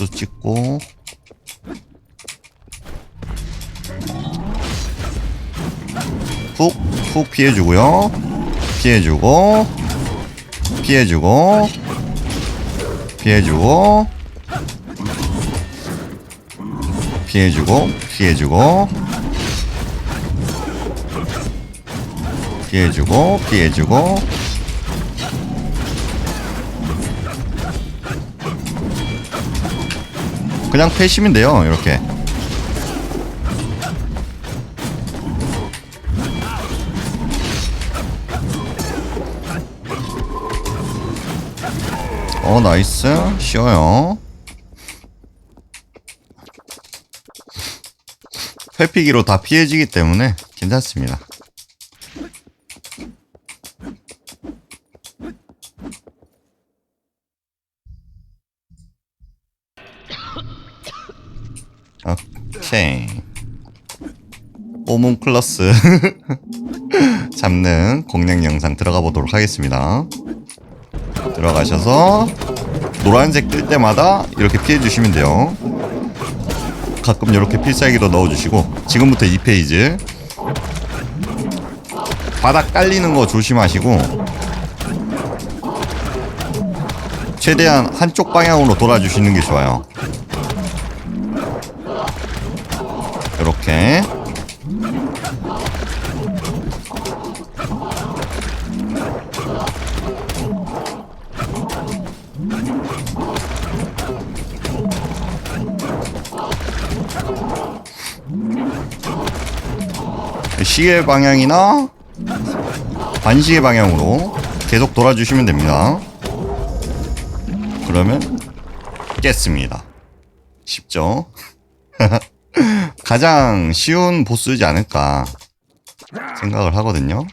보스 찍고 훅, 훅 피해주고요. 피해주고, 피해주고, 피해주고, 피해주고, 피해주고, 피해주고, 피해주고, 그냥 돼요, 이렇게. 어, 나이스. 쉬워요. 회피기로 다 피해지기 때문에 괜찮습니다. 오케이. 오몬클러스 잡는 공략 영상 들어가 보도록 하겠습니다. 들어가셔서 노란색 뜰 때마다 이렇게 피해 주시면 돼요. 가끔 이렇게 필살기도 넣어주시고 지금부터 2페이지 바닥 깔리는 거 조심하시고 최대한 한쪽 방향으로 돌아주시는 게 좋아요. 이렇게 시계 방향이나 반시계 방향으로 계속 돌아주시면 됩니다. 그러면 깼습니다. 쉽죠? 가장 쉬운 보스지 않을까 생각을 하거든요.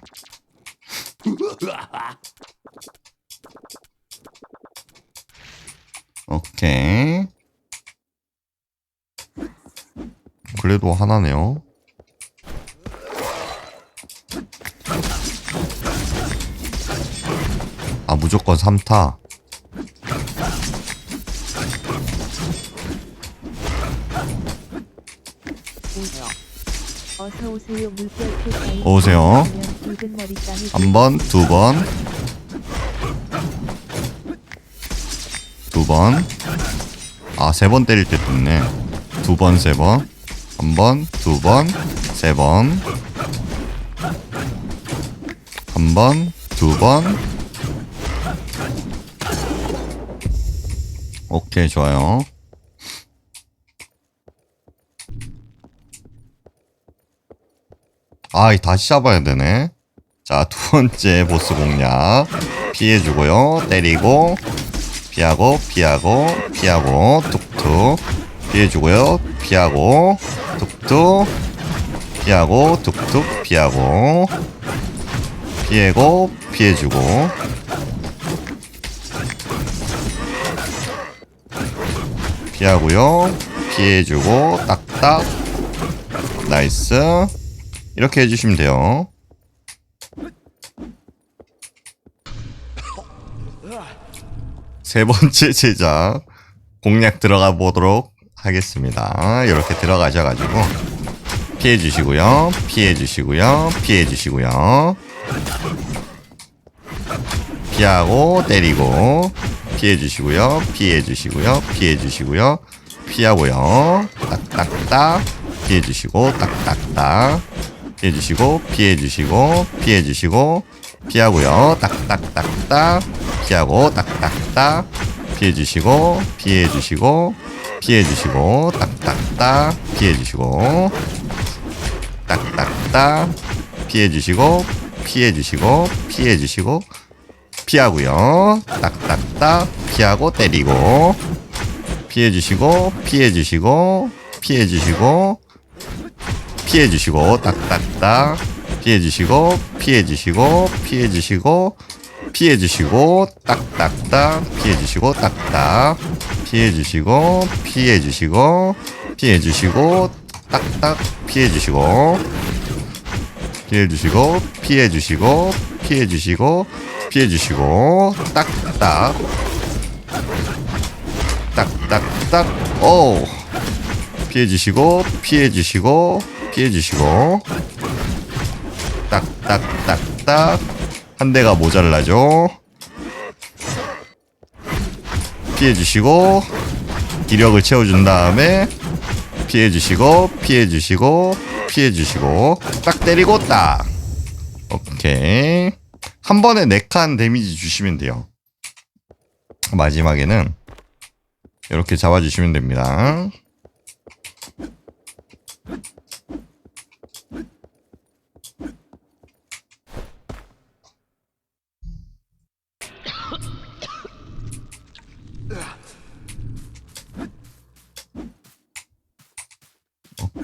오케이. 그래도 하나네요. 아 무조건 3타 오세요 물결 표사인 어서오세요. 붉은 머리감이 한 번, 두 번, 두 번. 아, 세 번 때릴 때 됐네. 두 번, 세 번. 한 번, 두 번, 세 번. 한 번, 두 번. 오케이, 좋아요. 아, 이 다시 잡아야 되네. 자, 두 번째 보스 공략. 피해주고요. 때리고, 피하고, 피하고, 피하고, 툭툭. 피해주고요. 피하고, 툭툭. 피하고, 툭툭. 피하고. 피해고, 피해주고. 피하고요. 피해주고, 딱딱. 나이스. 이렇게 해주시면 돼요. 세 번째 제작 공략 들어가 보도록 하겠습니다. 이렇게 들어가셔가지고 피해 주시고요. 피해 주시고요. 피해 주시고요. 피하고 때리고 피해 주시고요. 피해 주시고요. 피해 주시고요. 피하고요. 딱딱딱 피해 주시고 딱딱딱 피해 주시고 피해 주시고 피해 주시고 피하고요. 딱딱딱딱. 피하고 딱딱딱. 피해 주시고 피해 주시고 피해 주시고 딱딱딱. 피해 주시고 딱딱딱. 피해 주시고 피해 주시고 피해 주시고 피하고요. 딱딱딱. 피하고 때리고. 피해 주시고 피해 주시고 피해 주시고 피해 주시고 딱딱딱 피해 주시고 피해 주시고 피해 주시고 피해 주시고 딱딱딱 피해 주시고 딱딱 피해 주시고 피해 주시고 피해 주시고 딱딱 피해 주시고 피해 주시고 피해 주시고 피해 주시고 피해 주시고 딱딱 딱딱 딱딱딱 오 피해 주시고 피해 주시고 피해 주시고. 딱딱딱딱. 한 대가 모자라죠? 피해 주시고 기력을 채워준 다음에 피해 주시고 피해 주시고 피해 주시고. 딱 때리고 딱. 오케이. 한 번에 네칸 데미지 주시면 돼요. 마지막에는 이렇게 잡아주시면 됩니다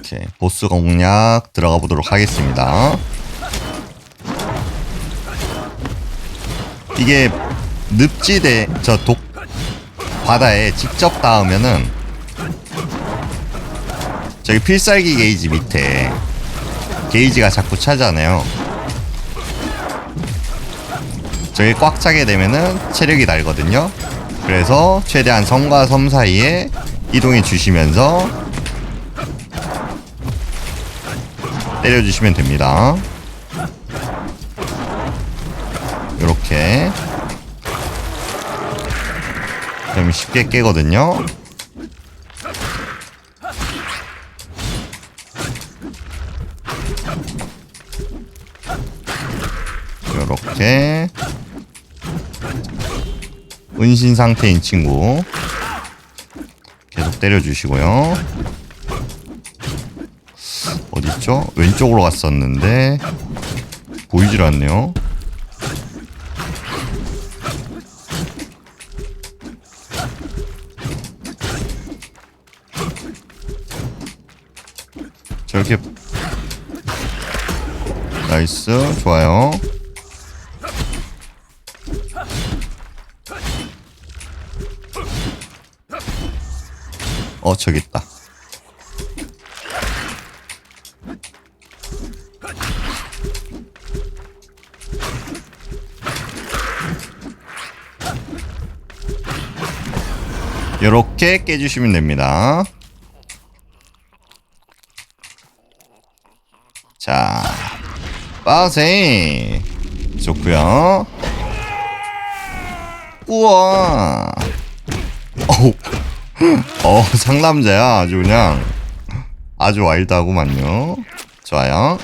오케이 보스 공략 들어가 보도록 하겠습니다. 이게 늪지대 저 독 바다에 직접 닿으면은 저기 필살기 게이지 밑에 게이지가 자꾸 차잖아요. 저기 꽉 차게 되면은 체력이 달거든요. 그래서 최대한 섬과 섬 사이에 이동해 주시면서 때려주시면 됩니다. 이렇게 그러면 쉽게 깨거든요. 이렇게 은신 상태인 친구 계속 때려주시고요. 어딨죠? 왼쪽으로 갔었는데 보이질 않네요. 저렇게 나이스 좋아요. 어 저기 있다. 이렇게 깨주시면 됩니다. 자, 빠세 좋고요. 우와, 어우, 어 상남자야 아주 그냥 아주 와일드하구만요. 좋아요.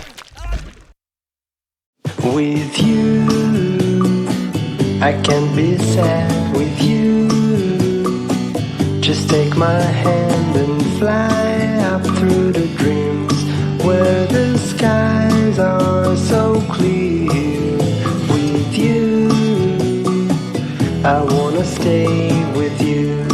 With you, I can be sad. Just take my hand and fly up through the dreams where the skies are so clear. With you, I wanna stay with you.